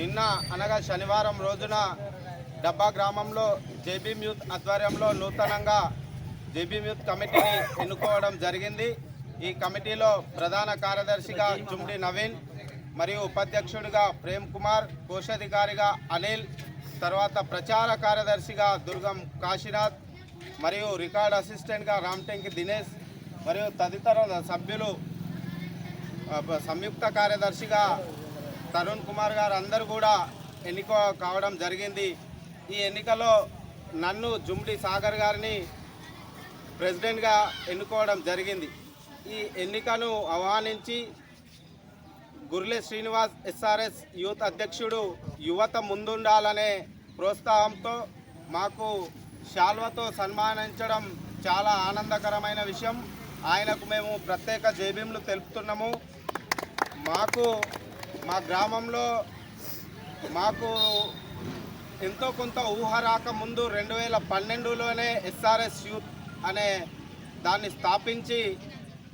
నిన్న అనగా శనివారం రోజున డబ్బా గ్రామంలో జేబీఎం యూత్ ఆధ్వర్యంలో నూతనంగా జేబీఎం యూత్ కమిటీని ఎన్నుకోవడం జరిగింది. ఈ కమిటీలో ప్రధాన కార్యదర్శిగా జుమ్డి నవీన్ మరియు ఉపాధ్యక్షుడిగా ప్రేమ్ కుమార్ కోశాధికారిగా అనిల్ తర్వాత ప్రచార కార్యదర్శిగా దుర్గం కాశీనాథ్ మరియు రికార్డ్ అసిస్టెంట్గా రామ్టెంకి దినేష్ మరియు తదితర సభ్యులు సంయుక్త కార్యదర్శిగా తరుణ్ కుమార్ గారు అందరూ కూడా ఎన్నిక కావడం జరిగింది. ఈ ఎన్నికలో నన్ను జుమ్డి సాగర్ గారిని ప్రెసిడెంట్గా ఎన్నుకోవడం జరిగింది. ఈ ఎన్నికను ఆహ్వానించి గుర్లే శ్రీనివాస్ ఎస్ఆర్ఎస్ యూత్ అధ్యక్షుడు యువత ముందుండాలనే ప్రోత్సాహంతో మాకు శాల్వతో సన్మానించడం చాలా ఆనందకరమైన విషయం. ఆయనకు మేము ప్రత్యేక జైబీంలు తెలుపుతున్నాము. మాకు మా గ్రామంలో మాకు ఎంతో కొంత ఊహ రాకముందు రెండు వేల పన్నెండులోనే ఎస్ఆర్ఎస్ యూత్ అనే దాన్ని స్థాపించి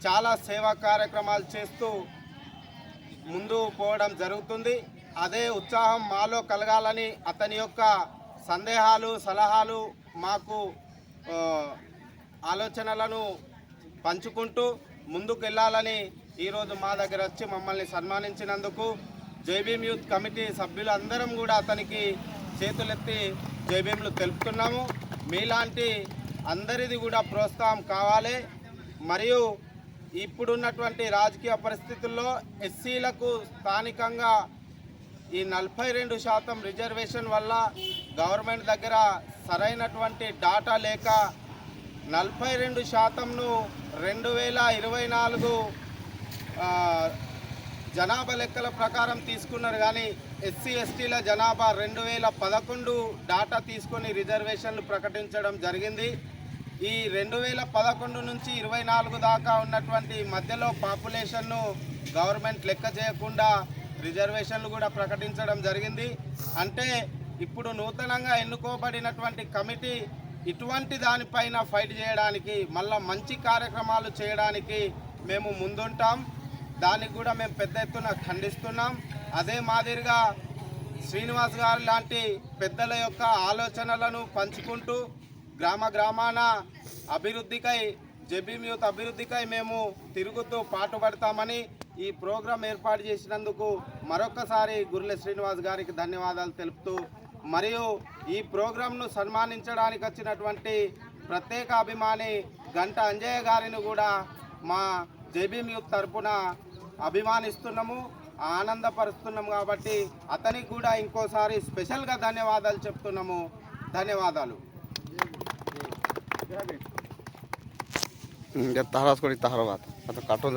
చాలా సేవా కార్యక్రమాలు చేస్తూ ముందు పోవడం జరుగుతుంది. అదే ఉత్సాహం మాలో కలగాలని అతని యొక్క సందేహాలు సలహాలు మాకు ఆలోచనలను పంచుకుంటూ ముందుకు వెళ్ళాలని ఈరోజు మా దగ్గర వచ్చి మమ్మల్ని సన్మానించినందుకు జైబీఎం యూత్ కమిటీ సభ్యులందరం కూడా అతనికి చేతులెత్తి జైబీఎంలు తెలుపుతున్నాము. మీలాంటి అందరిది కూడా ప్రోత్సాహం కావాలి. మరియు ఇప్పుడున్నటువంటి రాజకీయ పరిస్థితుల్లో ఎస్సీలకు స్థానికంగా ఈ నలభై రెండు శాతం రిజర్వేషన్ వల్ల గవర్నమెంట్ దగ్గర సరైనటువంటి డాటా లేక నలభై రెండు శాతంను రెండు వేల ఇరవై నాలుగు జనాభా లెక్కల ప్రకారం తీసుకున్నారు కానీ ఎస్సీ ఎస్టీల జనాభా రెండు వేల పదకొండు డాటా తీసుకొని రిజర్వేషన్లు ప్రకటించడం జరిగింది. ఈ రెండు వేల పదకొండు నుంచి ఇరవై నాలుగు దాకా ఉన్నటువంటి మధ్యలో పాపులేషన్ను గవర్నమెంట్ లెక్క చేయకుండా రిజర్వేషన్లు కూడా ప్రకటించడం జరిగింది. అంటే ఇప్పుడు నూతనంగా ఎన్నుకోబడినటువంటి కమిటీ ఇటువంటి దానిపైన ఫైట్ చేయడానికి మళ్ళా మంచి కార్యక్రమాలు చేయడానికి మేము ముందుంటాం. దానికి కూడా మేము పెద్ద ఎత్తున ఖండిస్తున్నాం. అదే మాదిరిగా శ్రీనివాస్ గారు లాంటి పెద్దల యొక్క ఆలోచనలను పంచుకుంటూ గ్రామ గ్రామాన అభివృద్ధికై జబీం యూత్ అభివృద్ధికై మేము తిరుగుతూ పాటుపడతామని ఈ ప్రోగ్రాం ఏర్పాటు చేసినందుకు మరొకసారి గుర్లె శ్రీనివాస్ గారికి ధన్యవాదాలు తెలుపుతూ మరియు ఈ ప్రోగ్రాంను సన్మానించడానికి వచ్చినటువంటి ప్రత్యేక అభిమాని గంట అంజయ్య గారిని కూడా మా జేబీ న్యూస్ తరఫున అభిమానిస్తున్నాము ఆనందపరుస్తున్నాము కాబట్టి అతనికి కూడా ఇంకోసారి స్పెషల్గా ధన్యవాదాలు చెప్తున్నాము. ధన్యవాదాలు. తహరాసుకోండి కూడా అతను కట్టు